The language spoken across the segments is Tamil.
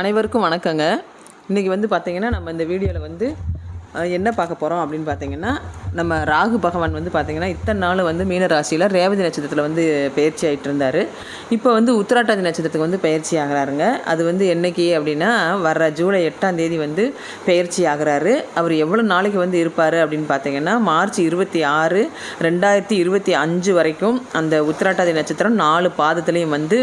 அனைவருக்கும் வணக்கங்க. இன்றைக்கி வந்து பார்த்திங்கன்னா நம்ம இந்த வீடியோவில் வந்து என்ன பார்க்க போகிறோம் அப்படின்னு பார்த்தீங்கன்னா நம்ம ராகு பகவான் வந்து பார்த்திங்கன்னா இத்தனை நாள் வந்து மீன ராசியில் ரேவதி நட்சத்திரத்தில் வந்து பயிற்சி ஆகிட்டு இருந்தார். இப்போ வந்து உத்திராட்டாதி நட்சத்திரத்துக்கு வந்து பயிற்சி ஆகிறாருங்க. அது வந்து என்னைக்கு அப்படின்னா வர்ற ஜூலை எட்டாம் தேதி வந்து பயிற்சி ஆகிறாரு. அவர் எவ்வளோ நாளைக்கு வந்து இருப்பார் அப்படின்னு பார்த்தீங்கன்னா மார்ச் இருபத்தி ஆறு ரெண்டாயிரத்தி இருபத்தி அஞ்சு வரைக்கும் அந்த உத்திராட்டாதி நட்சத்திரம் நாலு பாதத்துலேயும் வந்து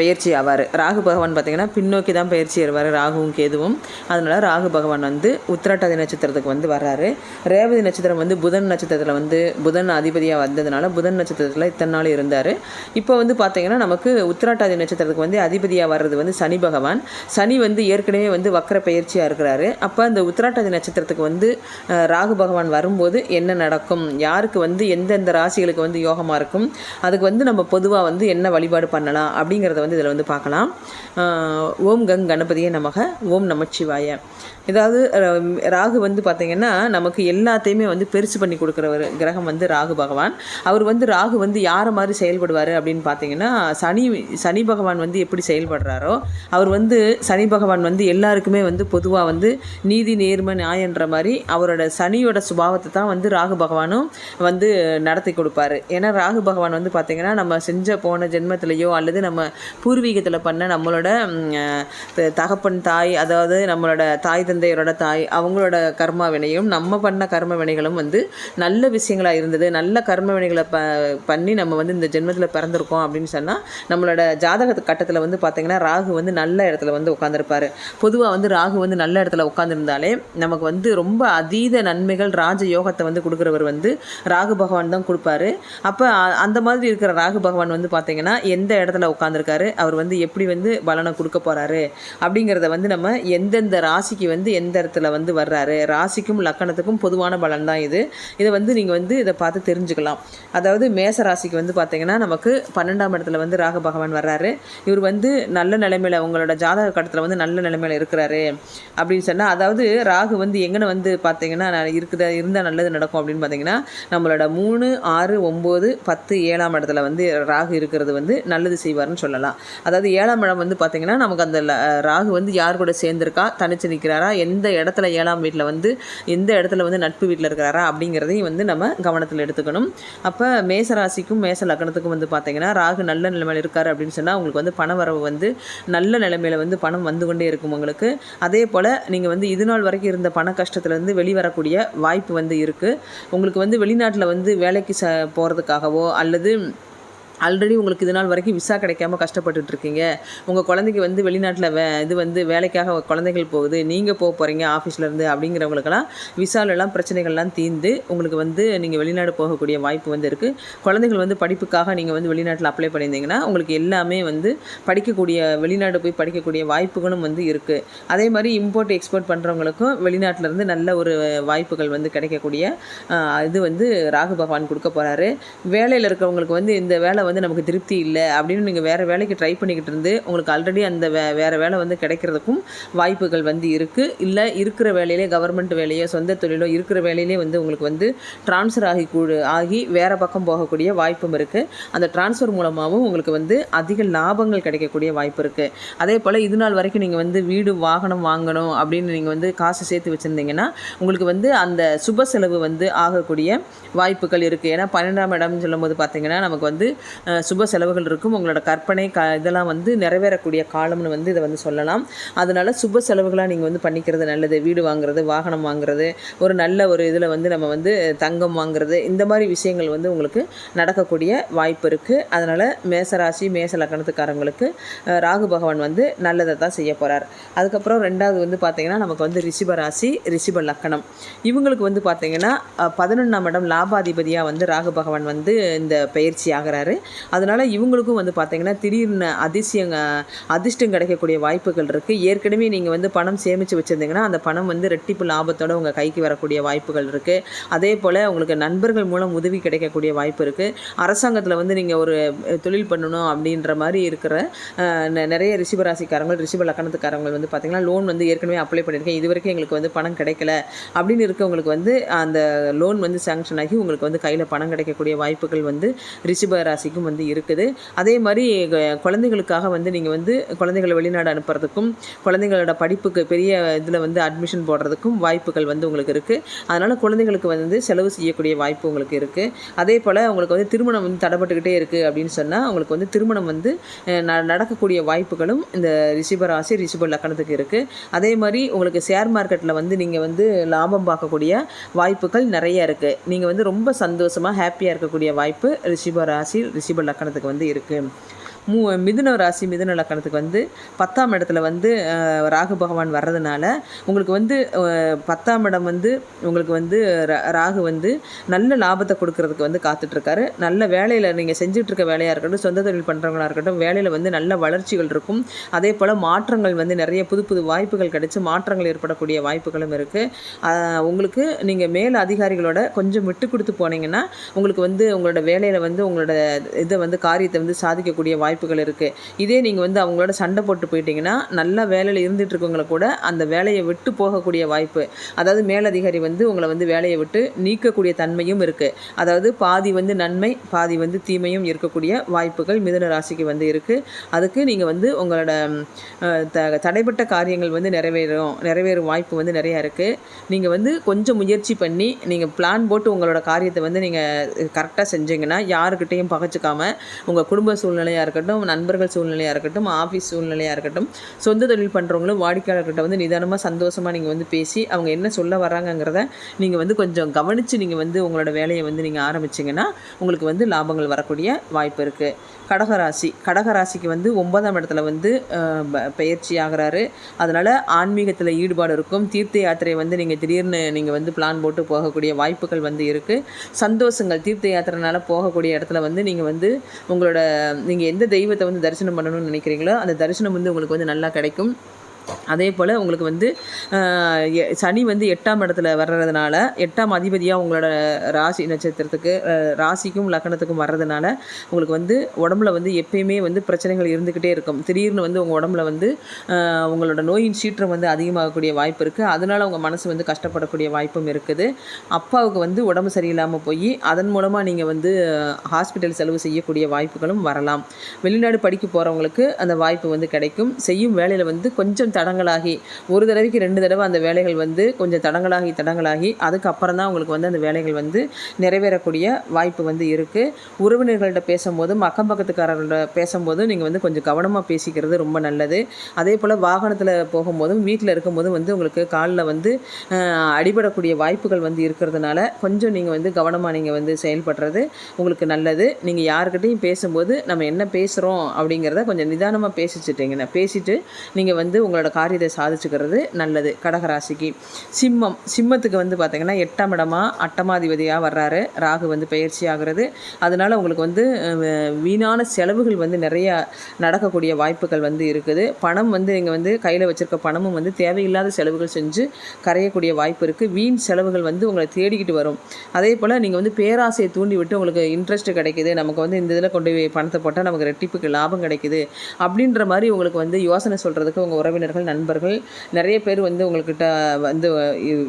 பயிற்சி ஆவார். ராகு பகவான் பார்த்திங்கன்னா பின்னோக்கி தான் பயிற்சி ஏறுவார் ராகுவும் கேதுவும். அதனால் ராகு பகவான் வந்து உத்திராட்டாதி நட்சத்திரத்துக்கு வந்து வர்றாரு. ரேவதி நட்சத்திரம் வந்து புதன் நட்சத்திரத்தில் வந்து புதன் அதிபதியாக வந்ததுனால புதன் நட்சத்திரத்தில் இத்தனை நாள் இருந்தார். இப்போ வந்து பார்த்தீங்கன்னா நமக்கு உத்திராட்டாதி நட்சத்திரத்துக்கு வந்து அதிபதியாக வர்றது வந்து சனி பகவான். சனி வந்து ஏற்கனவே வந்து வக்கர பயிற்சியாக இருக்கிறாரு. அப்போ அந்த உத்திராட்டாதி நட்சத்திரத்துக்கு வந்து ராகு பகவான் வரும்போது என்ன நடக்கும்? யாருக்கு வந்து எந்தெந்த ராசிகளுக்கு வந்து யோகமாக இருக்கும்? அதுக்கு வந்து நம்ம பொதுவாக வந்து என்ன வழிபாடு பண்ணலாம் அப்படிங்கிறத வந்து இதில் வந்து பார்க்கலாம். ஓம் கங் கணபதியே நமக. ஓம் நமச்சிவாய. ஏதாவது ராகு வந்து பார்த்திங்கன்னா நமக்கு எல்லாத்தையுமே வந்து பெருசு பண்ணி கொடுக்குறவர். கிரகம் வந்து ராகு பகவான். அவர் வந்து ராகு வந்து யாரை மாதிரி செயல்படுவார் அப்படின்னு பார்த்தீங்கன்னா சனி சனி பகவான் வந்து எப்படி செயல்படுறாரோ அவர் வந்து சனி பகவான் வந்து எல்லாருக்குமே வந்து பொதுவாக வந்து நீதி நேர்மை நியாயன்ற மாதிரி அவரோட சனியோட சுபாவத்தை தான் வந்து ராகு பகவானும் வந்து நடத்தி கொடுப்பாரு. ஏன்னா ராகு பகவான் வந்து பார்த்திங்கன்னா நம்ம செஞ்ச போன ஜென்மத்திலேயோ அல்லது நம்ம பூர்வீகத்தில் பண்ண நம்மளோட தகப்பன் தாய் அதாவது நம்மளோட தாய் தந்தையரோட தாய் அவங்களோட கர்மா வினையும் நம்ம பண்ண கர்ம வினைகளும் வந்து நல்ல விஷயங்களாக இருந்தது. நல்ல கர்ம வினைகளை ப பண்ணி நம்ம வந்து இந்த ஜென்மத்தில் பிறந்திருக்கோம் அப்படின்னு சொன்னால் நம்மளோட ஜாதக கட்டத்தில் வந்து பார்த்திங்கன்னா ராகு வந்து நல்ல இடத்துல வந்து உட்காந்துருப்பார் பொதுவாக வந்து ராகு வந்து நல்ல இடத்துல உட்காந்துருந்தாலே நமக்கு வந்து ரொம்ப அதீத நன்மைகள் ராஜ யோகத்தை வந்து கொடுக்குறவர் வந்து ராகு பகவான் தான் கொடுப்பாரு. அப்போ அந்த மாதிரி இருக்கிற ராகு பகவான் வந்து பார்த்திங்கன்னா எந்த இடத்துல உட்காந்துருக்காரு அவர் வந்து எப்படி வந்து பலனை கொடுக்க போகிறாரு அப்படிங்கிறத வந்து நம்ம எந்தெந்த ராசிக்கு வந்து வந்து எந்த இடத்துல வந்து வர்றாரு? ராசிக்கும் லக்கணத்துக்கும் பொதுவான பலன் தான் இது. இதை வந்து நீங்கள் வந்து இதை பார்த்து தெரிஞ்சுக்கலாம். அதாவது மேச ராசிக்கு வந்து பார்த்தீங்கன்னா நமக்கு பன்னெண்டாம் இடத்துல வந்து ராகு பகவான் வர்றாரு. இவர் வந்து நல்ல நிலைமையில் உங்களோட ஜாதக கட்டத்தில் வந்து நல்ல நிலைமையில் இருக்கிறாரு அப்படின்னு சொன்னால் அதாவது ராகு வந்து எங்கே வந்து பார்த்தீங்கன்னா இருக்குதா இருந்தால் நல்லது நடக்கும் அப்படின்னு பார்த்தீங்கன்னா நம்மளோட மூணு ஆறு ஒம்பது பத்து ஏழாம் இடத்துல வந்து ராகு இருக்கிறது வந்து நல்லது செய்வார்னு சொல்லலாம். அதாவது ஏழாம் இடம் வந்து பார்த்தீங்கன்னா நமக்கு அந்த ல- ராகு வந்து யார் கூட சேர்ந்துருக்கா? தனிச்சு நிற்கிறாரா எந்த இடத்துல ஏழாம் வீட்டில் வந்து எந்த இடத்துல வந்து நட்பு வீட்டில் இருக்கிறாரா அப்படிங்கிறதையும் வந்து நம்ம கவனத்தில் எடுத்துக்கணும். அப்போ மேச ராசிக்கும் மேச லக்னத்துக்கும் வந்து பார்த்தீங்கன்னா ராகு நல்ல நிலைமையில் இருக்கார் அப்படின்னு சொன்னால் உங்களுக்கு வந்து பண வரவு வந்து நல்ல நிலைமையில் வந்து பணம் வந்து கொண்டே இருக்கும் உங்களுக்கு. அதே போல் நீங்கள் வந்து இது நாள் வரைக்கும் இருந்த பண கஷ்டத்துலேருந்து வெளிவரக்கூடிய வாய்ப்பு வந்து இருக்குது உங்களுக்கு வந்து வெளிநாட்டில் வந்து வேலைக்கு ச போகிறதுக்காகவோ அல்லது ஆல்ரெடி உங்களுக்கு இது நாள் வரைக்கும் விசா கிடைக்காம கஷ்டப்பட்டுட்டு இருக்கீங்க. உங்கள் குழந்தைக்கு வந்து வெளிநாட்டில் வே இது வந்து வேலைக்காக குழந்தைகள் போகுது. நீங்கள் போக போகிறீங்க ஆஃபீஸ்லேருந்து அப்படிங்கிறவங்களுக்கெல்லாம் விசாலெல்லாம் பிரச்சனைகள்லாம் தீர்ந்து உங்களுக்கு வந்து நீங்கள் வெளிநாடு போகக்கூடிய வாய்ப்பு வந்து இருக்குது குழந்தைகள் வந்து படிப்புக்காக நீங்கள் வந்து வெளிநாட்டில் அப்ளை பண்ணியிருந்தீங்கன்னா உங்களுக்கு எல்லாமே வந்து படிக்கக்கூடிய வெளிநாடு போய் படிக்கக்கூடிய வாய்ப்புகளும் வந்து இருக்குது அதே மாதிரி இம்போர்ட் எக்ஸ்போர்ட் பண்ணுறவங்களுக்கும் வெளிநாட்டிலேருந்து நல்ல ஒரு வாய்ப்புகள் வந்து கிடைக்கக்கூடிய இது வந்து ராகு பகவான் கொடுக்க போகிறாரு வேலையில் இருக்கிறவங்களுக்கு வந்து இந்த வேலை வந்து நமக்கு திருப்தி இல்லை அப்படின்னு நீங்கள் வேறு வேலைக்கு ட்ரை பண்ணிக்கிட்டு இருந்து உங்களுக்கு ஆல்ரெடி அந்த வே வேறு வேலை வந்து கிடைக்கிறதுக்கும் வாய்ப்புகள் வந்து இருக்குது இல்லை இருக்கிற வேலையிலே கவர்மெண்ட் வேலையோ சொந்த தொழிலோ இருக்கிற வேலையிலே வந்து உங்களுக்கு வந்து ட்ரான்ஸ்ஃபர் ஆகி கூடு ஆகி வேறு பக்கம் போகக்கூடிய வாய்ப்பும் இருக்குது அந்த ட்ரான்ஸ்ஃபர் மூலமாகவும் உங்களுக்கு வந்து அதிக லாபங்கள் கிடைக்கக்கூடிய வாய்ப்பு இருக்குது அதே போல் இது நாள் வரைக்கும் நீங்கள் வந்து வீடு வாகனம் வாங்கணும் அப்படின்னு நீங்கள் வந்து காசு சேர்த்து வச்சுருந்தீங்கன்னா உங்களுக்கு வந்து அந்த சுப செலவு வந்து ஆகக்கூடிய வாய்ப்புகள் இருக்குது ஏன்னா பன்னெண்டாம் இடம்னு சொல்லும்போது பார்த்தீங்கன்னா நமக்கு வந்து சுப செலவுகள் இருக்கும். உங்களோட கற்பனை க இதெல்லாம் வந்து நிறைவேறக்கூடிய காலம்னு வந்து இதை வந்து சொல்லலாம். அதனால் சுப செலவுகளாக நீங்கள் வந்து பண்ணிக்கிறது நல்லது. வீடு வாங்குறது வாகனம் வாங்குறது ஒரு நல்ல ஒரு இதில் வந்து நம்ம வந்து தங்கம் வாங்குறது இந்த மாதிரி விஷயங்கள் வந்து உங்களுக்கு நடக்கக்கூடிய வாய்ப்பு இருக்குது அதனால் மேசராசி மேச லக்கணத்துக்காரங்களுக்கு ராகு பகவான் வந்து நல்லதை தான் செய்ய போகிறார் அதுக்கப்புறம் ரெண்டாவது வந்து பார்த்திங்கன்னா நமக்கு வந்து ரிஷிப ராசி ரிஷிப லக்கணம் இவங்களுக்கு வந்து பார்த்திங்கன்னா பதினொன்றாம் இடம் லாபாதிபதியாக வந்து ராகு பகவான் வந்து இந்த பயிற்சி ஆகிறாரு. அதனால் இவங்களுக்கும் வந்து பார்த்திங்கன்னா திடீர்னு அதிசயங்க அதிர்ஷ்டம் கிடைக்கக்கூடிய வாய்ப்புகள் இருக்குது ஏற்கனவே நீங்கள் வந்து பணம் சேமித்து வச்சுருந்தீங்கன்னா அந்த பணம் வந்து ரெட்டிப்பு லாபத்தோடு உங்கள் கைக்கு வரக்கூடிய வாய்ப்புகள் இருக்குது அதே போல் உங்களுக்கு நண்பர்கள் மூலம் உதவி கிடைக்கக்கூடிய வாய்ப்பு இருக்குது அரசாங்கத்தில் வந்து நீங்கள் ஒரு தொழில் பண்ணணும் அப்படின்ற மாதிரி இருக்கிற நிறைய ரிஷிபராசிக்காரங்க ரிஷிப லக்கணத்துக்காரங்கள் வந்து பார்த்திங்கன்னா லோன் வந்து ஏற்கனவே அப்ளை பண்ணியிருக்கேன். இது வரைக்கும் எங்களுக்கு வந்து பணம் கிடைக்கல. அப்படின்னு இருக்கவங்களுக்கு வந்து அந்த லோன் வந்து சேங்ஷன் ஆகி உங்களுக்கு வந்து கையில் பணம் கிடைக்கக்கூடிய வாய்ப்புகள் வந்து ரிஷிப ராசிக்கு ராசிக்கும் வந்து இருக்குது. அதே மாதிரி குழந்தைகளுக்காக வந்து நீங்கள் வந்து குழந்தைகளை வெளிநாடு அனுப்புறதுக்கும் குழந்தைங்களோட படிப்புக்கு பெரிய இதில் வந்து அட்மிஷன் போடுறதுக்கும் வாய்ப்புகள் வந்து உங்களுக்கு இருக்குது அதனால் குழந்தைகளுக்கு வந்து செலவு செய்யக்கூடிய வாய்ப்பு உங்களுக்கு இருக்குது அதே போல் உங்களுக்கு வந்து திருமணம் வந்து தடைப்பட்டுக்கிட்டே இருக்குது அப்படின்னு சொன்னால் உங்களுக்கு வந்து திருமணம் வந்து ந- நடக்கக்கூடிய வாய்ப்புகளும் இந்த ரிஷிப ராசி ரிஷிப லக்கணத்துக்கு இருக்குது அதே மாதிரி உங்களுக்கு ஷேர் மார்க்கெட்டில் வந்து நீங்கள் வந்து லாபம் பார்க்கக்கூடிய வாய்ப்புகள் நிறைய இருக்குது நீங்கள் வந்து ரொம்ப சந்தோஷமாக ஹாப்பியாக இருக்கக்கூடிய வாய்ப்பு ரிஷிப ராசி ரிஷிப லக்கணத்துக்கு வந்து இருக்குது மூ மிதுன ராசி மிதுன லக்கணத்துக்கு வந்து பத்தாம் இடத்துல வந்து ராகு பகவான் வர்றதுனால உங்களுக்கு வந்து பத்தாம் இடம் வந்து உங்களுக்கு வந்து ராகு வந்து நல்ல லாபத்தை கொடுக்கறதுக்கு வந்து காத்துட்ருக்காரு. நல்ல வேலையில் நீங்கள் செஞ்சுட்டு வேலையாக இருக்கட்டும் சொந்த தொழில் பண்ணுறவங்களா இருக்கட்டும் வேலையில் வந்து நல்ல வளர்ச்சிகள் இருக்கும். அதே போல் மாற்றங்கள் வந்து நிறைய புது புது வாய்ப்புகள் கிடைச்சி மாற்றங்கள் ஏற்படக்கூடிய வாய்ப்புகளும் இருக்குது உங்களுக்கு நீங்கள் மேல் அதிகாரிகளோட கொஞ்சம் விட்டு கொடுத்து போனீங்கன்னா உங்களுக்கு வந்து உங்களோட வேலையில் வந்து உங்களோட இதை வந்து காரியத்தை வந்து சாதிக்கக்கூடிய வாய்ப்பு வாய்ப்புகள் இருக்குது இதே நீங்கள் வந்து அவங்களோட சண்டை போட்டு போயிட்டீங்கன்னா நல்ல வேலையில் இருந்துட்டு இருக்கவங்கள கூட அந்த வேலையை விட்டு போகக்கூடிய வாய்ப்பு. அதாவது மேலதிகாரி வந்து உங்களை வந்து வேலையை விட்டு நீக்கக்கூடிய தன்மையும் இருக்குது அதாவது பாதி வந்து நன்மை பாதி வந்து தீமையும் இருக்கக்கூடிய வாய்ப்புகள் மிதுன ராசிக்கு வந்து இருக்குது அதுக்கு நீங்கள் வந்து உங்களோட த தடைப்பட்ட காரியங்கள் வந்து நிறைவேறும் நிறைவேறும் வாய்ப்பு வந்து நிறையா இருக்குது நீங்கள் வந்து கொஞ்சம் முயற்சி பண்ணி நீங்கள் பிளான் போட்டு உங்களோட காரியத்தை வந்து நீங்கள் கரெக்டாக செஞ்சீங்கன்னா யாருக்கிட்டேயும் பகச்சிக்காமல் உங்கள் குடும்ப சூழ்நிலையாக இருக்கட்டும் நண்பர்கள் சூழ்நிலையாக இருக்கட்டும் ஆஃபீஸ் சூழ்நிலையாக இருக்கட்டும் சொந்த தொழில் பண்ணுறவங்களும் வாடிக்கையாளர்கிட்ட வந்து நிதானமாக சந்தோஷமாக நீங்கள் வந்து பேசி அவங்க என்ன சொல்ல வராங்கங்கிறத நீங்கள் வந்து கொஞ்சம் கவனித்து நீங்கள் வந்து உங்களோட வேலையை வந்து நீங்கள் ஆரம்பிச்சிங்கன்னா உங்களுக்கு வந்து லாபங்கள் வரக்கூடிய வாய்ப்பு இருக்குது கடகராசி. கடகராசிக்கு வந்து ஒன்பதாம் இடத்துல வந்து ப- பயிற்சி ஆகிறாரு. அதனால் ஆன்மீகத்தில் ஈடுபாடு இருக்கும். தீர்த்த யாத்திரை வந்து நீங்கள் திடீர்னு நீங்கள் வந்து பிளான் போட்டு போகக்கூடிய வாய்ப்புகள் வந்து இருக்குது சந்தோஷங்கள் தீர்த்த யாத்திரைனால போகக்கூடிய இடத்துல வந்து நீங்கள் வந்து உங்களோட நீங்கள் எந்த தெய்வத்தை வந்து தரிசனம் பண்ணணும்னு நினைக்கிறீங்களோ? அந்த தரிசனம் வந்து உங்களுக்கு வந்து நல்லா கிடைக்கும். அதே போல் உங்களுக்கு வந்து சனி வந்து எட்டாம் இடத்துல வர்றதுனால எட்டாம் அதிபதியாக உங்களோட ராசி நட்சத்திரத்துக்கு ராசிக்கும் லக்கணத்துக்கும் வர்றதுனால உங்களுக்கு வந்து உடம்புல வந்து எப்பயுமே வந்து பிரச்சனைகள் இருந்துக்கிட்டே இருக்கும். திடீர்னு வந்து உங்கள் உடம்புல வந்து உங்களோட நோயின் சீற்றம் வந்து அதிகமாகக்கூடிய வாய்ப்பு இருக்குது அதனால் உங்கள் மனசு வந்து கஷ்டப்படக்கூடிய வாய்ப்பும் இருக்குது. அப்பாவுக்கு வந்து உடம்பு சரியில்லாமல் போய் அதன் மூலமாக நீங்கள் வந்து ஹாஸ்பிட்டல் செலவு செய்யக்கூடிய வாய்ப்புகளும் வரலாம். வெளிநாடு படிக்க போகிறவங்களுக்கு அந்த வாய்ப்பு வந்து கிடைக்கும். செய்யும் வேலையில் வந்து கொஞ்சம் தடங்களாகி ஒரு தடவைக்கு ரெண்டு தடவை அந்த வேலைகள் வந்து கொஞ்சம் தடங்களாகி தடங்களாகி அதுக்கப்புறம் தான் உங்களுக்கு வந்து அந்த வேலைகள் வந்து நிறைவேறக்கூடிய வாய்ப்பு வந்து இருக்குது உறவினர்கள்ட்ட பேசும்போதும் அக்கம் பக்கத்துக்காரர்கள்ட்ட பேசும்போதும் நீங்கள் வந்து கொஞ்சம் கவனமாக பேசிக்கிறது ரொம்ப நல்லது. அதே போல் வாகனத்தில் போகும்போதும் வீட்டில் இருக்கும்போதும் வந்து உங்களுக்கு காலில் வந்து அடிபடக்கூடிய வாய்ப்புகள் வந்து இருக்கிறதுனால கொஞ்சம் நீங்கள் வந்து கவனமாக நீங்கள் வந்து செயல்படுறது உங்களுக்கு நல்லது. நீங்கள் யாருக்கிட்டையும் பேசும்போது நம்ம என்ன பேசுகிறோம் அப்படிங்கிறத கொஞ்சம் நிதானமாக பேசிச்சிட்டிங்கன்னா பேசிட்டு நீங்கள் வந்து உங்களோட காரியத்தை சாதிச்சுக்கிறது நல்லது. கடகராசிக்கு. சிம்மம். சிம்மத்துக்கு வந்து பார்த்திங்கன்னா எட்டாம் இடமாக அட்டமாதிபதியாக வர்றாரு. ராகு வந்து பயிற்சி ஆகிறது. அதனால் உங்களுக்கு வந்து வீணான செலவுகள் வந்து நிறைய நடக்கக்கூடிய வாய்ப்புகள் வந்து இருக்குது. பணம் வந்து நீங்கள் வந்து கையில் வச்சுருக்க பணமும் வந்து தேவையில்லாத செலவுகள் செஞ்சு கரையக்கூடிய வாய்ப்பு இருக்குது வீண் செலவுகள் வந்து உங்களை தேடிக்கிட்டு வரும். அதே போல் நீங்கள் வந்து பேராசையை தூண்டி விட்டு உங்களுக்கு இன்ட்ரெஸ்ட் கிடைக்குது. நமக்கு வந்து இந்த இதில் கொண்டு போய் பணத்தை போட்டால் நமக்கு ரெட்டிப்புக்கு லாபம் கிடைக்குது. அப்படின்ற மாதிரி உங்களுக்கு வந்து யோசனை சொல்கிறதுக்கு உங்கள் உறவினர்கள் நண்பர்கள் நிறைய பேர் வந்து உங்கள்கிட்ட வந்து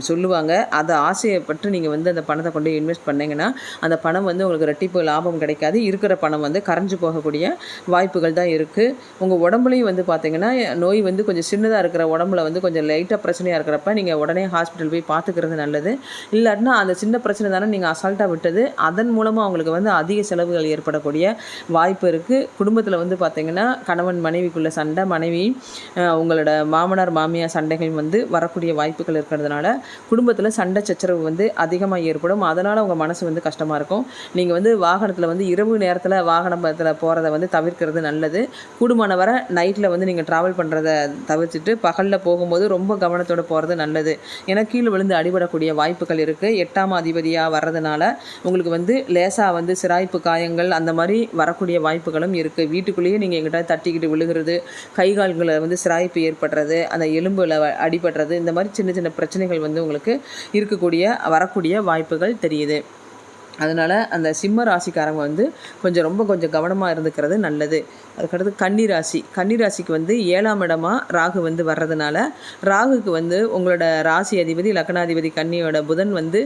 சொல்லுவாங்க. அதை ஆசையப்பட்டு நீங்கள் வந்து அந்த பணத்தை கொண்டு இன்வெஸ்ட் பண்ணிங்கன்னா அந்த பணம் வந்து உங்களுக்கு ரெட்டிப்பு லாபம் கிடைக்காது. இருக்கிற பணம் வந்து கரைஞ்சு போகக்கூடிய வாய்ப்புகள் தான் இருக்குது உங்கள் உடம்புலையும் வந்து பார்த்தீங்கன்னா நோய் வந்து கொஞ்சம் சின்னதாக இருக்கிற உடம்புல வந்து கொஞ்சம் லைட்டாக பிரச்சனையாக இருக்கிறப்ப நீங்கள் உடனே ஹாஸ்பிட்டல் போய் பார்த்துக்கிறது நல்லது. இல்லாட்டினா அந்த சின்ன பிரச்சனை தானே நீங்கள் அசால்ட்டாக விட்டது. அதன் மூலமாக அவங்களுக்கு வந்து அதிக செலவுகள் ஏற்படக்கூடிய வாய்ப்பு இருக்குது குடும்பத்தில் வந்து பார்த்திங்கன்னா கணவன் மனைவிக்குள்ள சண்டை மனைவி உங்களோட மாமனார் மாமியார் சண்டைகள் வந்து வரக்கூடிய வாய்ப்புகள் இருக்கிறதுனால குடும்பத்தில் சண்டை சச்சரவு வந்து அதிகமாக ஏற்படும். அதனால் உங்கள் மனசு வந்து கஷ்டமாக இருக்கும். நீங்கள் வந்து வாகனத்தில் வந்து இரவு நேரத்தில் வாகனத்தில் போகிறத வந்து தவிர்க்கிறது நல்லது. கூடுமான வரை நைட்டில் வந்து நீங்கள் ட்ராவல் பண்ணுறத தவிர்த்துட்டு பகலில் போகும்போது ரொம்ப கவனத்தோடு போகிறது நல்லது. ஏன்னா கீழே விழுந்து அடிபடக்கூடிய வாய்ப்புகள் இருக்குது எட்டாம் அதிபதியாக வர்றதுனால உங்களுக்கு வந்து லேசாக வந்து சிராய்ப்பு காயங்கள் அந்த மாதிரி வரக்கூடிய வாய்ப்புகளும் இருக்குது வீட்டுக்குள்ளேயே நீங்கள் எங்கிட்ட தட்டிக்கிட்டு விழுகிறது கை கால்களை வந்து சிராய்ப்பு ஏற்படுறது அந்த எலும்பில் அடிபடுறது இந்த மாதிரி சின்ன சின்ன பிரச்சனைகள் வந்து உங்களுக்கு இருக்கக்கூடிய வரக்கூடிய வாய்ப்புகள் தெரியுது. அதனால் அந்த சிம்ம ராசிக்காரங்க வந்து கொஞ்சம் ரொம்ப கொஞ்சம் கவனமாக இருந்துக்கிறது நல்லது. அதுக்கடுத்து கன்னி ராசி. கன்னி ராசிக்கு வந்து ஏழாம் இடமா ராகு வந்து வர்றதுனால ராகுக்கு வந்து உங்களோட ராசி அதிபதி லக்னாதிபதி கன்னியோட புதன் வந்து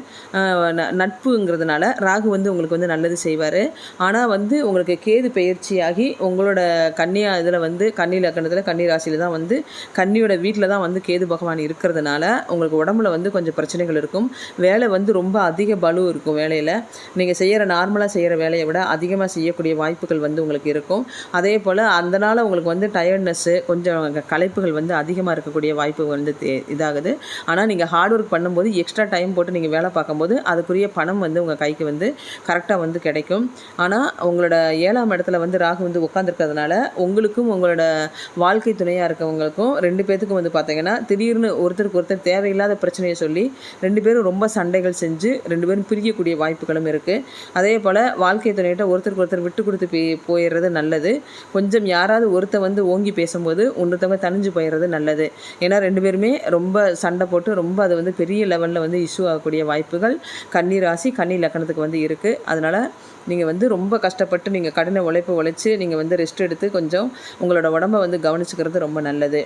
ந- நட்புங்கிறதுனால ராகு வந்து உங்களுக்கு வந்து நல்லது செய்வார். ஆனால் வந்து உங்களுக்கு கேது பயிற்சியாகி உங்களோட கன்னியா இதில் வந்து கன்னி லக்கணத்தில் கன்னி ராசியில் தான் வந்து கன்னியோட வீட்டில் தான் வந்து கேது பகவான் இருக்கிறதுனால உங்களுக்கு உடம்புல வந்து கொஞ்சம் பிரச்சனைகள் இருக்கும். வேலை வந்து ரொம்ப அதிக பலு இருக்கும் வேலையில். நீங்கள் செய்கிற நார்மலாக செய்கிற வேலையை விட அதிகமாக செய்யக்கூடிய வாய்ப்புகள் வந்து உங்களுக்கு இருக்கும். அதே போல் அதனால் உங்களுக்கு வந்து டயர்ட்னஸ்ஸு கொஞ்சம் க- களைப்புகள் வந்து அதிகமாக இருக்கக்கூடிய வாய்ப்பு வந்து தே- இதாகுது. ஆனால் நீங்கள் ஹார்ட் ஒர்க் பண்ணும்போது எக்ஸ்ட்ரா டைம் போட்டு நீங்கள் வேலை பார்க்கும்போது அதுக்குரிய பணம் வந்து உங்கள் கைக்கு வந்து கரெக்டாக வந்து கிடைக்கும். ஆனால் உங்களோட ஏழாம் இடத்துல வந்து ராகு வந்து உட்காந்துருக்கிறதுனால உங்களுக்கும் உங்களோட வாழ்க்கை துணையாக இருக்கவங்களுக்கும் ரெண்டு பேர்த்துக்கும் வந்து பார்த்தீங்கன்னா திடீர்னு ஒருத்தருக்கு ஒருத்தர் தேவையில்லாத பிரச்சனையை சொல்லி ரெண்டு பேரும் ரொம்ப சண்டைகள் செஞ்சு ரெண்டு பேரும் பிரியக்கூடிய வாய்ப்புகளும் இருக்குது அதே போல் வாழ்க்கை துணையிட்ட ஒருத்தருக்கு ஒருத்தர் விட்டு கொடுத்து போய் போயிடுறது நல்லது. கொஞ்சம் யாராவது ஒருத்தர் வந்து ஓங்கி பேசும்போது ஒன்றுத்தவங்க தணிஞ்சு போயிடுறது நல்லது. ஏன்னா ரெண்டு பேருமே ரொம்ப சண்டை போட்டு ரொம்ப அது வந்து பெரிய லெவலில் வந்து இஷ்யூ ஆகக்கூடிய வாய்ப்புகள் கன்னி ராசி கன்னி லக்கணத்துக்கு வந்து இருக்குது அதனால் நீங்கள் வந்து ரொம்ப கஷ்டப்பட்டு நீங்கள் கடின உழைப்பு உழைச்சி நீங்கள் வந்து ரெஸ்ட் எடுத்து கொஞ்சம் உங்களோட உடம்ப வந்து கவனிச்சுக்கிறது ரொம்ப நல்லது.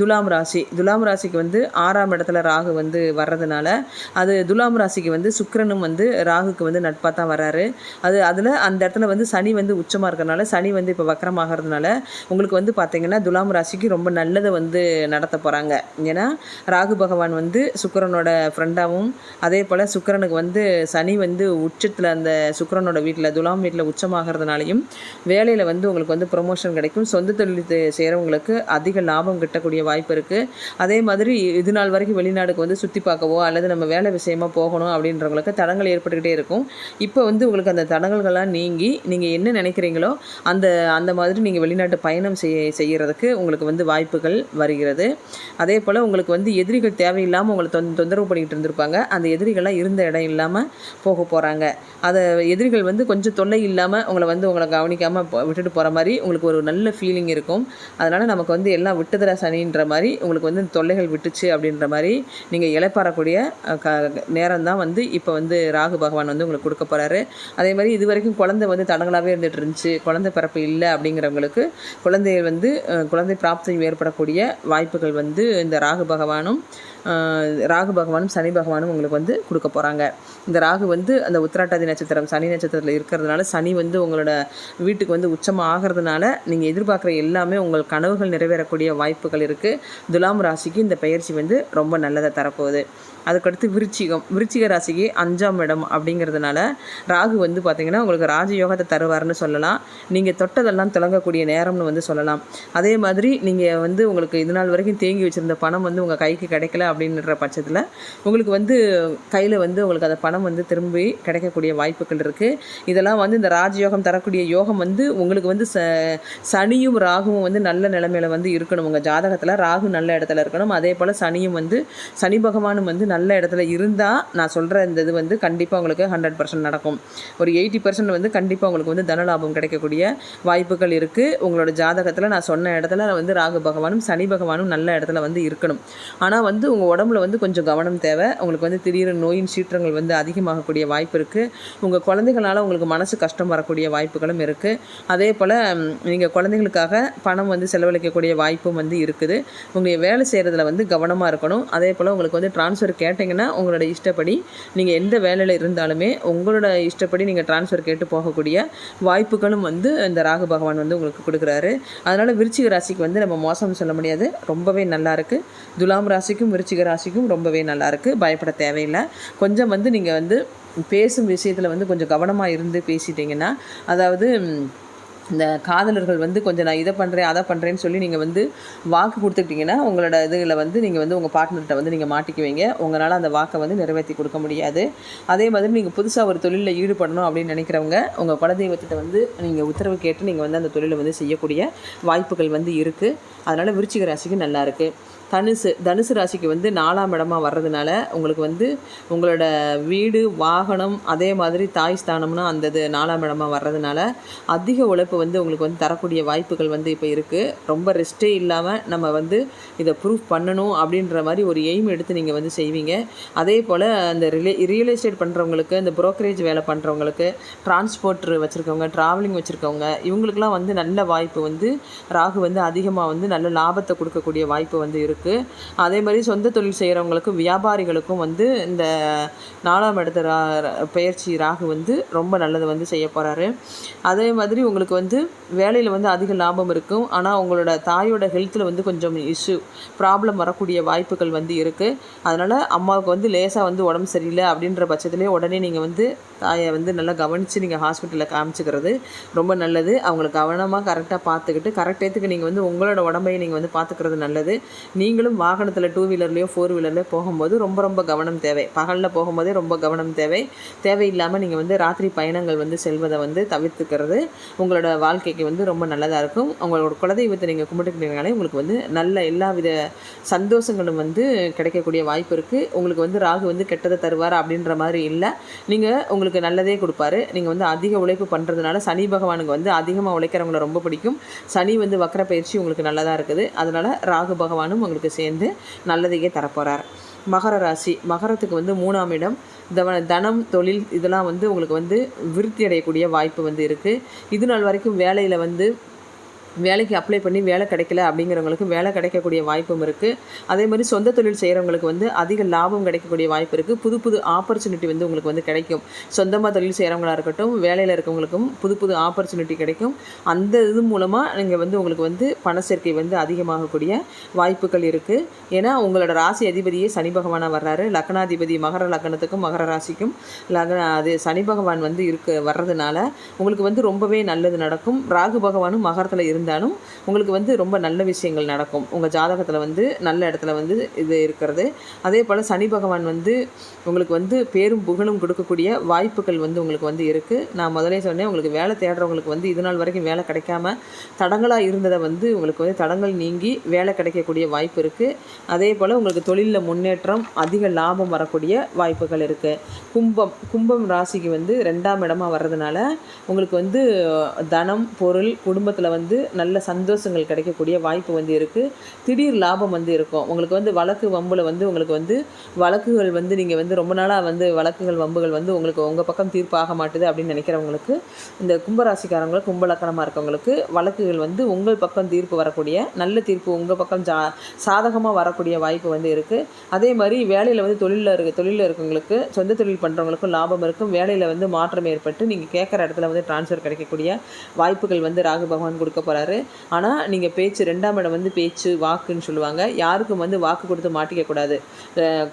துலாம் ராசி. துலாம் ராசிக்கு வந்து ஆறாம் இடத்துல ராகு வந்து வர்றதுனால அது துலாம் ராசிக்கு வந்து சுக்கரனும் வந்து ராகுக்கு வந்து நட்பாக தான் வர்றாரு. அது அதில் அந்த இடத்துல வந்து சனி வந்து உச்சமாக இருக்கிறனால சனி வந்து இப்போ வக்கரமாகிறதுனால உங்களுக்கு வந்து பார்த்தீங்கன்னா துலாம் ராசிக்கு ரொம்ப நல்லதை வந்து நடத்த போகிறாங்க ஏன்னா ராகு பகவான் வந்து சுக்கரனோட ஃப்ரெண்டாகவும் அதே போல் சுக்கரனுக்கு வந்து சனி வந்து உச்சத்தில் அந்த சுக்கரனோட வீட்டில் துலாம் வீட்டில் உச்சமாகிறதுனாலையும் வேலையில் வந்து உங்களுக்கு வந்து ப்ரொமோஷன் கிடைக்கும். சொந்த தொழில் செய்கிறவங்களுக்கு அதிக லாபம் கிட்டக்கூடிய வாய்ப்பு இருக்குது அதே மாதிரி இது நாள் வரைக்கும் வெளிநாடுக்கு வந்து சுற்றி பார்க்கவோ அல்லது நம்ம வேலை விஷயமா போகணும் அப்படின்றவங்களுக்கு தடங்கள் ஏற்பட்டுக்கிட்டே இருக்கும். இப்போ வந்து உங்களுக்கு அந்த தடங்கல்கள்லாம் நீங்கி நீங்கள் என்ன நினைக்கிறீங்களோ அந்த அந்த மாதிரி நீங்கள் வெளிநாட்டு பயணம் செய்ய செய்கிறதுக்கு உங்களுக்கு வந்து வாய்ப்புகள் வருகிறது. அதே போல் உங்களுக்கு வந்து எதிரிகள் தேவையில்லாமல் உங்களை தொந் தொந்தரவு பண்ணிக்கிட்டு இருந்திருப்பாங்க. அந்த எதிரிகள்லாம் இருந்த இடம் இல்லாமல் போக போகிறாங்க அதை எதிரிகள் வந்து கொஞ்சம் தொல்லை இல்லாமல் உங்களை வந்து உங்களை கவனிக்காமல் விட்டுட்டு போகிற மாதிரி உங்களுக்கு ஒரு நல்ல ஃபீலிங் இருக்கும். அதனால் நமக்கு வந்து எல்லாம் விட்டுதர அப்படின்ற மாதிரி உங்களுக்கு வந்து தொல்லைகள் விட்டுச்சு அப்படின்ற மாதிரி நீங்கள் இழப்பாறக்கூடிய க நேரம் தான் வந்து இப்போ வந்து ராகு பகவான் வந்து உங்களுக்கு கொடுக்க போகிறாரு அதே மாதிரி இது வரைக்கும் குழந்தை வந்து தடங்களாகவே இருந்துட்டு இருந்துச்சு. குழந்தை பிறப்பு இல்லை அப்படிங்கிறவங்களுக்கு குழந்தைகள் வந்து குழந்தை பிராப்தியும் ஏற்படக்கூடிய வாய்ப்புகள் வந்து இந்த ராகு பகவானும் ராகு பகவானும் சனி பகவானும் உங்களுக்கு வந்து கொடுக்க போகிறாங்க இந்த ராகு வந்து அந்த உத்திராட்டாதி நட்சத்திரம் சனி நட்சத்திரத்தில் இருக்கிறதுனால சனி வந்து உங்களோட வீட்டுக்கு வந்து உச்சமாக ஆகிறதுனால நீங்கள் எதிர்பார்க்குற எல்லாமே உங்கள் கனவுகள் நிறைவேறக்கூடிய வாய்ப்புகள் இருக்குது துலாம் ராசிக்கு இந்த பயிற்சி வந்து ரொம்ப நல்லதை தரப்போகுது. அதுக்கடுத்து விருச்சிகம். விருச்சிக ராசிக்கு அஞ்சாம் இடம் அப்படிங்கிறதுனால ராகு வந்து பார்த்திங்கன்னா உங்களுக்கு ராஜயோகத்தை தருவார்னு சொல்லலாம். நீங்கள் தொட்டதெல்லாம் தொடங்கக்கூடிய நேரம்னு வந்து சொல்லலாம். அதே மாதிரி நீங்கள் வந்து உங்களுக்கு இது நாள் வரைக்கும் தேங்கி வச்சுருந்த பணம் வந்து உங்கள் கைக்கு கிடைக்கல அப்படின்ற பட்சத்தில் உங்களுக்கு வந்து கையில் வந்து உங்களுக்கு அந்த பணம் வந்து திரும்பி கிடைக்கக்கூடிய வாய்ப்புகள் இருக்குது இதெல்லாம் வந்து இந்த ராஜயோகம் தரக்கூடிய யோகம் வந்து உங்களுக்கு வந்து ச சனியும் ராகுவும் வந்து நல்ல நிலைமையில் வந்து இருக்கணும். உங்கள் ஜாதகத்தில் ராகு நல்ல இடத்துல இருக்கணும். அதே போல் சனியும் வந்து சனி பகவானும் வந்து நல்ல நல்ல இடத்துல இருந்தால் நான் சொல்கிற இந்த இது வந்து கண்டிப்பாக உங்களுக்கு ஹண்ட்ரட் பர்சன்ட் நடக்கும். ஒரு எயிட்டி பர்சன்ட் வந்து கண்டிப்பாக உங்களுக்கு வந்து தனலாபம் கிடைக்கக்கூடிய வாய்ப்புகள் இருக்குது உங்களோட ஜாதகத்தில் நான் சொன்ன இடத்துல வந்து ராகு பகவானும் சனி பகவானும் நல்ல இடத்துல வந்து இருக்கணும். ஆனால் வந்து உங்கள் உடம்புல வந்து கொஞ்சம் கவனம் தேவை. உங்களுக்கு வந்து திடீர் நோயின் சீற்றங்கள் வந்து அதிகமாகக்கூடிய வாய்ப்பு இருக்குது உங்கள் குழந்தைகளால் உங்களுக்கு மனசு கஷ்டம் வரக்கூடிய வாய்ப்புகளும் இருக்குது அதே போல் நீங்கள் குழந்தைங்களுக்காக பணம் வந்து செலவழிக்கக்கூடிய வாய்ப்பும் வந்து இருக்குது. உங்களுடைய வேலை செய்கிறதுல வந்து கவனமாக இருக்கணும். அதே போல் உங்களுக்கு வந்து ட்ரான்ஸ்ஃபர் கேட்டிங்கன்னா உங்களோட இஷ்டப்படி நீங்கள் எந்த வேலையில் இருந்தாலுமே உங்களோட இஷ்டப்படி நீங்கள் ட்ரான்ஸ்ஃபர் கேட்டு போகக்கூடிய வாய்ப்புகளும் வந்து இந்த ராகு பகவான் வந்து உங்களுக்கு கொடுக்குறாரு. அதனால் விருச்சிக ராசிக்கு வந்து நம்ம மோசம் சொல்ல முடியாது. ரொம்பவே நல்லா இருக்குது துலாம் ராசிக்கும் விருச்சிக ராசிக்கும் ரொம்பவே நல்லா இருக்குது பயப்பட தேவையில்லை. கொஞ்சம் வந்து நீங்கள் வந்து பேசும் விஷயத்தில் வந்து கொஞ்சம் கவனமாக இருந்து பேசிட்டிங்கன்னா அதாவது இந்த காதலர்கள் வந்து கொஞ்சம் நான் இதை பண்ணுறேன் அதை பண்ணுறேன்னு சொல்லி நீங்கள் வந்து வாக்கு கொடுத்துக்கிட்டிங்கன்னா உங்களோட இதில் வந்து நீங்கள் வந்து உங்கள் பார்ட்னர்கிட்ட வந்து நீங்கள் மாட்டிக்குவீங்க. உங்களால் அந்த வாக்கை வந்து நிறைவேற்றி கொடுக்க முடியாது. அதே மாதிரி நீங்கள் புதுசாக ஒரு தொழிலில் ஈடுபடணும் அப்படின்னு நினைக்கிறவங்க உங்கள் குலதெய்வத்திட்ட வந்து நீங்கள் உத்தரவு கேட்டு நீங்கள் வந்து அந்த தொழிலை வந்து செய்யக்கூடிய வாய்ப்புகள் வந்து இருக்குது அதனால் விருச்சிக ராசிக்கு நல்லாயிருக்கு தனுசு தனுசு ராசிக்கு வந்து நாலாம் இடமா வர்றதுனால உங்களுக்கு வந்து உங்களோட வீடு வாகனம் அதே மாதிரி தாய் ஸ்தானம்னா அந்த இது நாலாம் இடமா வர்றதுனால அதிக உழைப்பு வந்து உங்களுக்கு வந்து தரக்கூடிய வாய்ப்புகள் வந்து இப்போ இருக்குது ரொம்ப ரெஸ்ட்டே இல்லாமல் நம்ம வந்து இதை ப்ரூஃப் பண்ணணும் அப்படின்ற மாதிரி ஒரு எய்ம் எடுத்து நீங்கள் வந்து செய்வீங்க. அதே போல் அந்த ரிலே ரியல் எஸ்டேட் பண்ணுறவங்களுக்கு இந்த ப்ரோக்கரேஜ் வேலை பண்ணுறவங்களுக்கு டிரான்ஸ்போர்ட் வச்சுருக்கவங்க ட்ராவலிங் வச்சுருக்கவங்க இவங்களுக்குலாம் வந்து நல்ல வாய்ப்பு வந்து ராகு வந்து அதிகமாக வந்து நல்ல லாபத்தை கொடுக்கக்கூடிய வாய்ப்பு வந்து இருக்குது அதே மாதிரி சொந்த தொழில் செய்கிறவங்களுக்கும் வியாபாரிகளுக்கும் வந்து இந்த நாலாம் இடத்த ரா பயிற்சி ராகு வந்து ரொம்ப நல்லது வந்து செய்ய போகிறாரு அதே மாதிரி உங்களுக்கு வந்து வேலையில் வந்து அதிக லாபம் இருக்கும். ஆனால் உங்களோட தாயோட ஹெல்த்தில் வந்து கொஞ்சம் இஷ்யூ ப்ராப்ளம் வரக்கூடிய வாய்ப்புகள் வந்து இருக்குது அதனால் அம்மாவுக்கு வந்து லேசாக வந்து உடம்பு சரியில்லை அப்படின்ற பட்சத்துலேயே உடனே நீங்கள் வந்து தாயை வந்து நல்லா கவனித்து நீங்கள் ஹாஸ்பிட்டலில் காமிச்சிக்கிறது ரொம்ப நல்லது. அவங்களை கவனமாக கரெக்டாக பார்த்துக்கிட்டு கரெக்ட் டயத்துக்கு நீங்கள் வந்து உங்களோட உடம்பையை நீங்கள் வந்து பார்த்துக்கிறது நல்லது. நீ நீங்களும் வாகனத்தில் டூ வீலர்லேயோ ஃபோர் வீலர்லேயோ போகும்போது ரொம்ப ரொம்ப கவனம் தேவை. பகலில் போகும்போதே ரொம்ப கவனம் தேவை. தேவையில்லாமல் நீங்கள் வந்து ராத்திரி பயணங்கள் வந்து செல்வதை வந்து தவிர்த்துக்கிறது உங்களோட வாழ்க்கைக்கு வந்து ரொம்ப நல்லதாக இருக்கும். உங்களோட குலதெய்வத்தை நீங்கள் கும்பிட்டுக்கிட்டீங்கனாலே உங்களுக்கு வந்து நல்ல எல்லா வித சந்தோஷங்களும் வந்து கிடைக்கக்கூடிய வாய்ப்பு இருக்குது உங்களுக்கு வந்து ராகு வந்து கெட்டதை தருவார் அப்படின்ற மாதிரி இல்லை. நீங்கள் உங்களுக்கு நல்லதே கொடுப்பாரு. நீங்கள் வந்து அதிக உழைப்பு பண்ணுறதுனால சனி பகவானுக்கு வந்து அதிகமாக உழைக்கிறவங்கள ரொம்ப பிடிக்கும். சனி வந்து வக்கர பயிற்சி உங்களுக்கு நல்லதாக இருக்குது. அதனால் ராகு பகவானும் உங்களுக்கு சேர்ந்து நல்லதையே தரப்போகிறார் மகர ராசி மகரத்துக்கு வந்து மூணாம் இடம். தவ தனம் தொழில் இதெல்லாம் வந்து உங்களுக்கு வந்து விருத்தி அடையக்கூடிய வாய்ப்பு வந்து இருக்குது இது நாள் வரைக்கும் வேலையில் வந்து வேலைக்கு அப்ளை பண்ணி வேலை கிடைக்கல அப்படிங்கிறவங்களுக்கு வேலை கிடைக்கக்கூடிய வாய்ப்பும் இருக்குது அதே மாதிரி சொந்த தொழில் செய்கிறவங்களுக்கு வந்து அதிக லாபம் கிடைக்கக்கூடிய வாய்ப்பு இருக்குது புது புது ஆப்பர்ச்சுனிட்டி வந்து உங்களுக்கு வந்து கிடைக்கும். சொந்தமாக தொழில் செய்கிறவங்களா இருக்கட்டும் வேலையில் இருக்கவங்களுக்கும் புது புது ஆப்பர்ச்சுனிட்டி கிடைக்கும். அந்த இது மூலமாக நீங்கள் வந்து உங்களுக்கு வந்து பண சேர்க்கை வந்து அதிகமாகக்கூடிய வாய்ப்புகள் இருக்குது ஏன்னா உங்களோட ராசி அதிபதியே சனி பகவானாக வர்றாரு. லக்னாதிபதி மகர லக்னத்துக்கும் மகர ராசிக்கும் லக்ன அது சனி பகவான் வந்து இருக்க வர்றதுனால உங்களுக்கு வந்து ரொம்பவே நல்லது நடக்கும். ராகு பகவானும் மகரத்தில் இருந்து இருந்தாலும் உங்களுக்கு வந்து ரொம்ப நல்ல விஷயங்கள் நடக்கும். உங்கள் ஜாதகத்தில் வந்து நல்ல இடத்துல வந்து இது இருக்கிறது. அதே போல் சனி பகவான் வந்து உங்களுக்கு வந்து பேரும் புகழும் கொடுக்கக்கூடிய வாய்ப்புகள் வந்து உங்களுக்கு வந்து இருக்குது நான் முதலே சொன்னேன் உங்களுக்கு வேலை தேடுறவங்களுக்கு வந்து இது நாள் வரைக்கும் வேலை கிடைக்காம தடங்களாக இருந்ததை வந்து உங்களுக்கு வந்து தடங்கள் நீங்கி வேலை கிடைக்கக்கூடிய வாய்ப்பு இருக்குது அதே போல் உங்களுக்கு தொழிலில் முன்னேற்றம் அதிக லாபம் வரக்கூடிய வாய்ப்புகள் இருக்குது கும்பம் கும்பம் ராசிக்கு வந்து ரெண்டாம் இடமா வர்றதுனால உங்களுக்கு வந்து தனம் பொருள் குடும்பத்தில் வந்து நல்ல சந்தோஷங்கள் கிடைக்கக்கூடிய வாய்ப்பு வந்து இருக்குது திடீர் லாபம் வந்து இருக்கும். உங்களுக்கு வந்து வழக்கு வம்பில் வந்து உங்களுக்கு வந்து வழக்குகள் வந்து நீங்கள் வந்து ரொம்ப நாளாக வந்து வழக்குகள் வம்புகள் வந்து உங்களுக்கு உங்கள் பக்கம் தீர்ப்பாக மாட்டுது அப்படின்னு நினைக்கிறவங்களுக்கு இந்த கும்பராசிக்காரங்களுக்கு கும்பலக்கணமாக இருக்கவங்களுக்கு வழக்குகள் வந்து உங்கள் பக்கம் தீர்ப்பு வரக்கூடிய நல்ல தீர்ப்பு உங்கள் பக்கம் ஜா சாதகமாக வரக்கூடிய வாய்ப்பு வந்து இருக்குது அதே மாதிரி வேலையில் வந்து தொழிலில் இருக்க தொழிலில் இருக்கவங்களுக்கு சொந்த தொழில் பண்ணுறவங்களுக்கும் லாபம் இருக்கும். வேலையில் வந்து மாற்றம் ஏற்பட்டு நீங்கள் கேட்குற இடத்துல வந்து ட்ரான்ஸ்ஃபர் கிடைக்கக்கூடிய வாய்ப்புகள் வந்து ராகு பகவான் கொடுக்க போகிறார் ஆனால் நீங்கள் பேச்சு ரெண்டாம் இடம் வந்து பேச்சு வாக்குன்னு சொல்லுவாங்க. யாருக்கும் வந்து வாக்கு கொடுத்து மாட்டிக்கக்கூடாது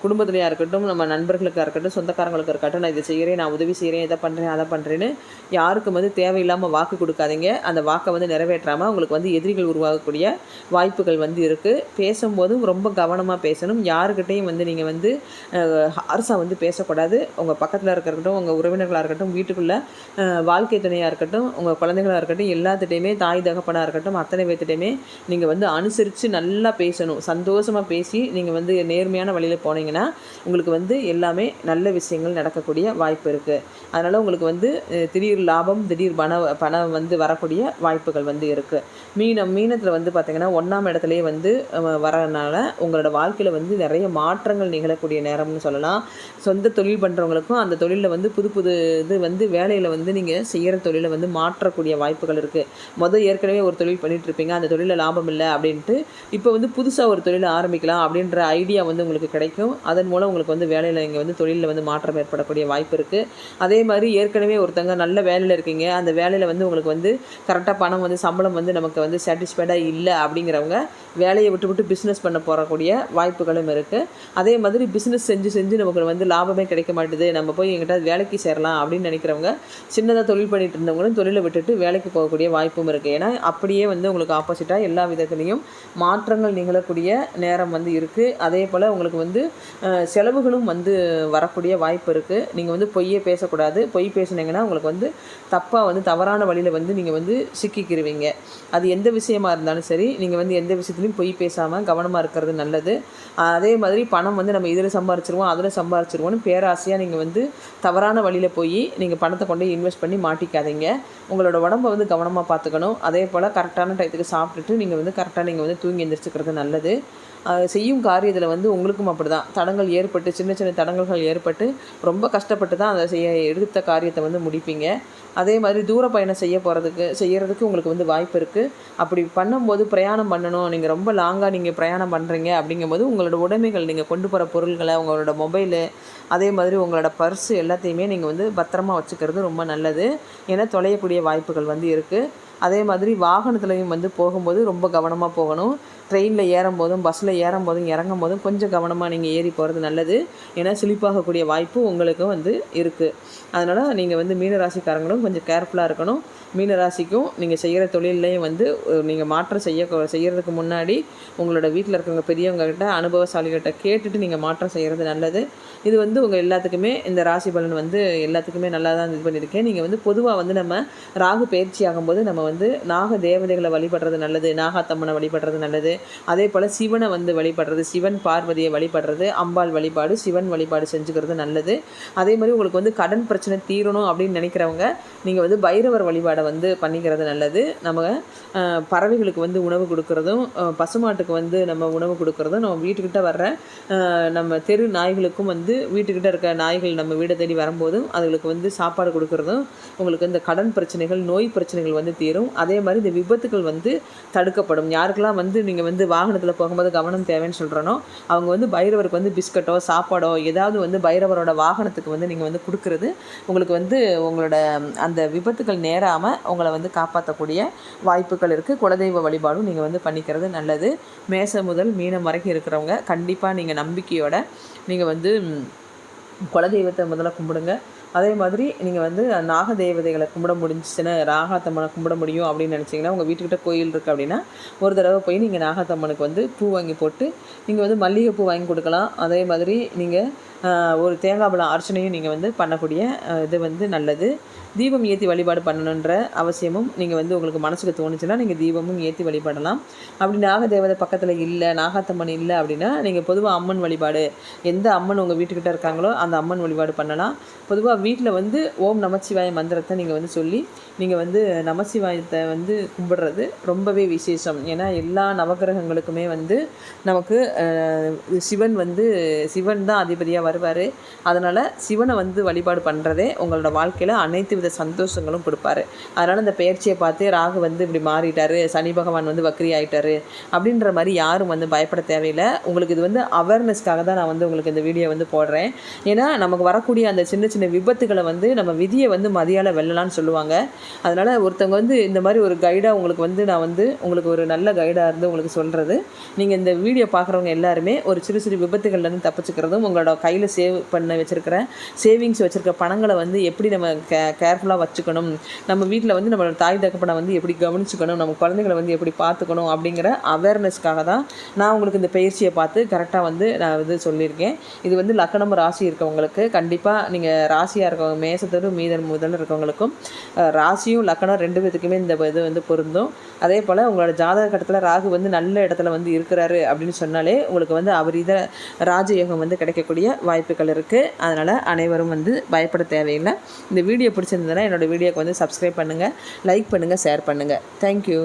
குடும்பத்துலையாக இருக்கட்டும் நம்ம நண்பர்களுக்காக இருக்கட்டும் சொந்தக்காரங்களுக்கு இருக்கட்டும் நான் இதை செய்கிறேன் நான் உதவி செய்கிறேன் இதை பண்ணுறேன் அதை பண்ணுறேன்னு யாருக்கும் வந்து தேவையில்லாமல் வாக்கு கொடுக்காதீங்க. அந்த வாக்கை வந்து நிறைவேற்றாமல் உங்களுக்கு வந்து எதிரிகள் உருவாகக்கூடிய வாய்ப்புகள் வந்து இருக்குது பேசும்போதும் ரொம்ப கவனமாக பேசணும். யாருக்கிட்டையும் வந்து நீங்கள் வந்து அரசாக வந்து பேசக்கூடாது. உங்கள் பக்கத்தில் இருக்கட்டும் உங்கள் உறவினர்களாக இருக்கட்டும் வீட்டுக்குள்ளே வாழ்க்கை துணையாக இருக்கட்டும் உங்கள் குழந்தைகளாக இருக்கட்டும் எல்லாத்துட்டையுமே தாய் தகப்பனாக இருக்கட்டும் அத்தனை பேர்த்திட்டையுமே நீங்கள் வந்து அனுசரித்து நல்லா பேசணும். சந்தோஷமாக பேசி நீங்கள் வந்து நேர்மையான வழியில் போனீங்கன்னா உங்களுக்கு வந்து எல்லாமே நல்ல விஷயங்கள் நடக்கக்கூடிய வாய்ப்பு இருக்குது அதனால் உங்களுக்கு வந்து திடீர் லாபம் திடீர் பண பணம் வந்து வரக்கூடிய வாய்ப்புகள் வந்து இருக்குது மீனம் மீனத்தில் வந்து பார்த்திங்கன்னா ஒன்றாம் இடத்துலையே வந்து வரனால உங்களோட வாழ்க்கையில் வந்து நிறைய மாற்றங்கள் நிகழக்கூடிய நேரம்னு சொல்லலாம். சொந்த தொழில் பண்ணுறவங்களுக்கும் அந்த தொழிலில் வந்து புது புது இது வந்து வேலையில் வந்து நீங்கள் செய்கிற தொழிலை வந்து மாற்றக்கூடிய வாய்ப்புகள் இருக்குது மொதல் ஏற்கனவே ஒரு தொழில் பண்ணிட்டு இருப்பீங்க அந்த தொழிலில் லாபம் இல்லை அப்படின்ட்டு இப்போ வந்து புதுசாக ஒரு தொழிலை ஆரம்பிக்கலாம் அப்படின்ற ஐடியா வந்து உங்களுக்கு கிடைக்கும். அதன் மூலம் உங்களுக்கு வந்து வேலையில் இங்கே வந்து தொழிலில் வந்து மாற்றம் ஏற்படக்கூடிய வாய்ப்பு இருக்குது அதே மாதிரி ஏற்கனவே ஒருத்தங்க நல்ல வேலையில் இருக்கீங்க. அந்த வேலையில் வந்து உங்களுக்கு வந்து கரெக்டாக பணம் வந்து சம்பளம் வந்து நமக்கு வந்து சாட்டிஸ்ஃபைடாக இல்லை அப்படிங்கிறவங்க வேலையை விட்டு விட்டு பிஸ்னஸ் பண்ண போகக்கூடிய வாய்ப்புகளும் இருக்குது அதே மாதிரி பிஸ்னஸ் செஞ்சு செஞ்சு நமக்கு வந்து லாபமே கிடைக்க மாட்டேது. நம்ம போய் எங்கிட்ட வேலைக்கு சேரலாம் அப்படின்னு நினைக்கிறவங்க சின்னதாக தொழில் பண்ணிட்டு இருந்தவங்களும் தொழிலை விட்டுட்டு வேலைக்கு போகக்கூடிய வாய்ப்பும் இருக்குது ஏன்னா அப்படியே வந்து உங்களுக்கு ஆப்போசிட்டாக எல்லா விதத்துலேயும் மாற்றங்கள் நிகழக்கூடிய நேரம் வந்து இருக்குது அதே போல் உங்களுக்கு வந்து செலவுகளும் வந்து வரக்கூடிய வாய்ப்பு இருக்குது நீங்கள் வந்து பொய்யே பேசக்கூடாது. பொய் பேசுனீங்கன்னா உங்களுக்கு வந்து தப்பாக வந்து தவறான வழியில் வந்து நீங்கள் வந்து சிக்கிக்கிருவீங்க. அது எந்த விஷயமா இருந்தாலும் சரி நீங்கள் வந்து எந்த விஷயத்துலையும் விஷயத்துலையும் பொய் பேசாமல் கவனமாக இருக்கிறது நல்லது. அதே மாதிரி பணம் வந்து நம்ம இதில் சம்பாரிச்சிருவோம் அதில் சம்பாரிச்சிருவோம்னு பேராசையாக நீங்கள் வந்து தவறான வழியில் போய் நீங்கள் பணத்தை கொண்டு இன்வெஸ்ட் பண்ணி மாட்டிக்காதீங்க. உங்களோட உடம்பை வந்து கவனமாக பார்த்துக்கணும். அதே போல் கரெக்டான டயத்துக்கு சாப்பிட்டுட்டு நீங்கள் வந்து கரெக்டாக நீங்கள் வந்து தூங்கி எந்திரிச்சுக்கிறது நல்லது. செய்யும் காரியத்தில் வந்து உங்களுக்கும் அப்படி தான் தடங்கள் ஏற்பட்டு சின்ன சின்ன தடங்கல்கள் ஏற்பட்டு ரொம்ப கஷ்டப்பட்டு தான் அதை செய்ய எடுத்த காரியத்தை வந்து முடிப்பீங்க. அதே மாதிரி தூர பயணம் செய்ய போகிறதுக்கு செய்கிறதுக்கு உங்களுக்கு வந்து வாய்ப்பு இருக்குது அப்படி பண்ணும்போது பிரயாணம் பண்ணணும். நீங்கள் ரொம்ப லாங்காக நீங்கள் பிரயாணம் பண்ணுறீங்க அப்படிங்கும்போது உங்களோட உடைமைகள் நீங்கள் கொண்டு போகிற பொருள்களை உங்களோட மொபைலு அதே மாதிரி உங்களோட பர்ஸு எல்லாத்தையுமே நீங்கள் வந்து பத்திரமா வச்சுக்கிறது ரொம்ப நல்லது. ஏன்னா தொலையக்கூடிய வாய்ப்புகள் வந்து இருக்குது அதே மாதிரி வாகனத்துலையும் வந்து போகும்போது ரொம்ப கவனமாக போகணும். ட்ரெயினில் ஏறும் போதும் பஸ்ஸில் ஏறும் போதும் இறங்கும் போதும் கொஞ்சம் கவனமாக நீங்கள் ஏறி போகிறது நல்லது. ஏன்னா ஸ்லிப்பாகக்கூடிய வாய்ப்பு உங்களுக்கும் வந்து இருக்குது அதனால் நீங்கள் வந்து மீனராசிக்காரங்களும் கொஞ்சம் கேர்ஃபுல்லாக இருக்கணும். மீனராசிக்கும் நீங்கள் செய்கிற தொழிலையும் வந்து நீங்கள் மாற்றம் செய்ய செய்கிறதுக்கு முன்னாடி உங்களோட வீட்டில் இருக்கிறவங்க பெரியவங்ககிட்ட அனுபவசாலிகிட்ட கேட்டுட்டு நீங்கள் மாற்றம் செய்கிறது நல்லது. இது வந்து உங்கள் எல்லாத்துக்குமே இந்த ராசி பலன் வந்து எல்லாத்துக்குமே நல்லா தான் இது பண்ணியிருக்கேன் நீங்கள் வந்து பொதுவாக வந்து நம்ம ராகு பயிற்சி ஆகும்போது நம்ம வந்து நாக தேவதைகளை வழிபடுறது நல்லது நாகாத்தம்மனை வழிபடுறது நல்லது. அதே போல் சிவனை வந்து வழிபடுறது சிவன் பார்வதியை வழிபடுறது அம்பாள் வழிபாடு சிவன் வழிபாடு செஞ்சுக்கிறது நல்லது. அதே மாதிரி உங்களுக்கு வந்து கடன் பிரச்சனை தீரணும் அப்படின்னு நினைக்கிறவங்க நீங்கள் வந்து பைரவர் வழிபாடை வந்து பண்ணிக்கிறது நல்லது. நம்ம பறவைகளுக்கு வந்து உணவு கொடுக்கறதும் பசுமாட்டுக்கு வந்து நம்ம உணவு கொடுக்கறதும் நம்ம வீட்டுக்கிட்ட வர்ற நம்ம தெரு நாய்களுக்கும் வந்து வீட்டுக்கிட்ட இருக்க நாய்கள் நம்ம வீடை தேடி வரும்போதும் அதுகளுக்கு வந்து சாப்பாடு கொடுக்கறதும் உங்களுக்கு இந்த கடன் பிரச்சனைகள் நோய் பிரச்சனைகள் வந்து தீரும். அதே மாதிரி இந்த விபத்துகள் வந்து தடுக்கப்படும். யாருக்கெல்லாம் வந்து நீங்கள் வந்து வாகனத்தில் போகும்போது கவனம் தேவைன்னு சொல்கிறனோ அவங்க வந்து பைரவருக்கு வந்து பிஸ்கட்டோ சாப்பாடோ ஏதாவது வந்து பைரவரோட வாகனத்துக்கு வந்து நீங்கள் வந்து கொடுக்கறது உங்களுக்கு வந்து உங்களோட அந்த விபத்துகள் நேராமல் உங்களை வந்து காப்பாற்றக்கூடிய வாய்ப்புகள் இருக்குது குலதெய்வ வழிபாடும் நீங்கள் வந்து பண்ணிக்கிறது நல்லது. மேச முதல் மீனம் வரைக்கும் இருக்கிறவங்க கண்டிப்பாக நீங்கள் நம்பிக்கையோட நீங்கள் வந்து குலதெய்வத்தை முதல்ல கும்பிடுங்க. அதே மாதிரி நீங்கள் வந்து நாக தேவதைகளை கும்பிட முடிஞ்சிச்சுன்னா நாகாத்தம்மனை கும்பிட முடியும் அப்படின்னு நினச்சிங்கன்னா உங்கள் வீட்டுக்கிட்ட கோயில் இருக்குது அப்படின்னா ஒரு தடவை போய் நீங்கள் நாகாத்தம்மனுக்கு வந்து பூ வாங்கி போட்டு நீங்கள் வந்து மல்லிகைப்பூ வாங்கி கொடுக்கலாம். அதே மாதிரி நீங்கள் ஒரு தேங்காய் பழம் அர்ச்சனையும் நீங்கள் வந்து பண்ணக்கூடிய இது வந்து நல்லது. தீபம் ஏற்றி வழிபாடு பண்ணணுன்ற அவசியமும் நீங்கள் வந்து உங்களுக்கு மனசுக்கு தோணுச்சுன்னா நீங்கள் தீபமும் ஏற்றி வழிபடலாம். அப்படி நாகதேவதை பக்கத்தில் இல்லை நாகாத்தம்மன் இல்லை அப்படின்னா நீங்கள் பொதுவாக அம்மன் வழிபாடு எந்த அம்மன் உங்கள் வீட்டுக்கிட்ட இருக்காங்களோ அந்த அம்மன் வழிபாடு பண்ணலாம். பொதுவாக வீட்டில் வந்து ஓம் நமச்சிவாய மந்திரத்தை நீங்கள் வந்து சொல்லி நீங்கள் வந்து நமசிவாயத்தை வந்து கும்பிடுறது ரொம்பவே விசேஷம். ஏன்னா எல்லா நவகிரகங்களுக்குமே வந்து நமக்கு சிவன் வந்து சிவன் தான் அதிபதியாக வருவார். அதனால் சிவனை வந்து வழிபாடு பண்ணுறதே உங்களோட வாழ்க்கையில் அனைத்து வித சந்தோஷங்களும் கொடுப்பாரு. அதனால் இந்த பெயர்ச்சியை பார்த்து ராகு வந்து இப்படி மாறிட்டார் சனி பகவான் வந்து வக்ரி ஆகிட்டாரு அப்படின்ற மாதிரி யாரும் வந்து பயப்பட தேவையில்லை. உங்களுக்கு இது வந்து அவேர்னஸ்க்காக தான் நான் வந்து உங்களுக்கு இந்த வீடியோ வந்து போடுறேன். ஏன்னா நமக்கு வரக்கூடிய அந்த சின்ன சின்ன விபத்துகளை வந்து நம்ம விதியை வந்து மதியால் வெல்லலாம்னு சொல்லுவாங்க. அதனால் ஒருத்தவங்க வந்து இந்த மாதிரி ஒரு கைடாக உங்களுக்கு வந்து நான் வந்து உங்களுக்கு ஒரு நல்ல கைடாக இருந்து உங்களுக்கு சொல்கிறது நீங்கள் இந்த வீடியோ பார்க்குறவங்க எல்லாருமே ஒரு சிறு சிறு விபத்துகள்லேருந்து தப்பிச்சுக்கிறதும் உங்களோட கையில் சேவ் பண்ண வச்சுருக்கிற சேவிங்ஸ் வச்சுருக்க பணங்களை வந்து எப்படி நம்ம கே கேர்ஃபுல்லாக வச்சுக்கணும்? நம்ம வீட்டில் வந்து நம்மளோட தாய் தகப்பனை வந்து எப்படி கவனிச்சுக்கணும்? நம்ம குழந்தைங்களை வந்து எப்படி பார்த்துக்கணும்? அப்படிங்கிற அவேர்னஸ்க்காக தான் நான் உங்களுக்கு இந்த பயிற்சியை பார்த்து கரெக்டாக வந்து நான் வந்து சொல்லியிருக்கேன். இது வந்து லக்கணம் ராசி இருக்கவங்களுக்கு கண்டிப்பாக நீங்கள் ராசியாக இருக்கவங்க மேசத்தோடு மீதன் முதல் இருக்கவங்களுக்கும் ராசியும் லக்கணம் ரெண்டு பேத்துக்குமே இந்த இது வந்து பொருந்தும். அதே போல் உங்களோட ஜாதக கட்டத்தில் ராகு வந்து நல்ல இடத்துல வந்து இருக்கிறாரு அப்படின்னு சொன்னாலே உங்களுக்கு வந்து அவர் இதை ராஜயோகம் வந்து கிடைக்கக்கூடிய வாய்ப்புகள் இருக்குது அதனால் அனைவரும் வந்து பயப்பட தேவையில்லை. இந்த வீடியோ பிடிச்சிருந்ததுன்னா என்னோடய வீடியோக்கு வந்து சப்ஸ்கிரைப் பண்ணுங்கள் லைக் பண்ணுங்கள் ஷேர் பண்ணுங்கள் தேங்க்யூ